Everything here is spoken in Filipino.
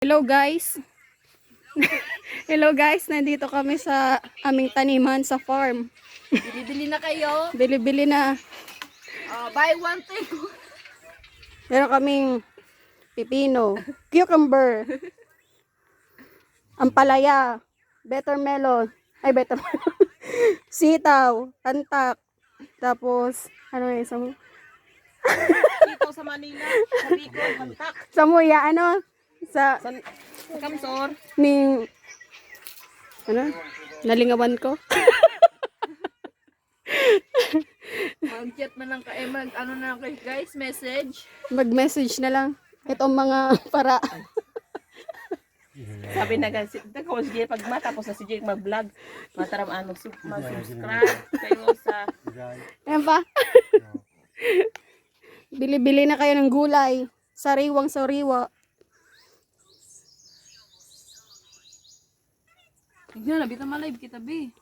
Hello guys. Hello guys, nandito kami sa aming taniman sa farm. Bili-bili na kayo. Bili-bili na. Uh, buy one thing. Meron kaming pipino, cucumber, ampalaya, better melon, ay better melon, sitaw, tantak, tapos, ano yung isa mo? Dito sa Manila. Sa Bicol, Mantak. Samuya, ano? Sa, Sa Kamsor. ning, ano? Nalingawan ko. Mag-chat na lang kayo. Mag, ano na lang kayo guys. Message. Mag-message na lang. Itong mga para. Sabi na guys. Tako si Jay pag matapos na si Jay mag-vlog. Mataram ano. sub- Mag-subscribe kayo sa Ayan pa. Bili-bili na kayo ng gulay. Sariwang sariwa. Tingnan na, bita malive kita, B.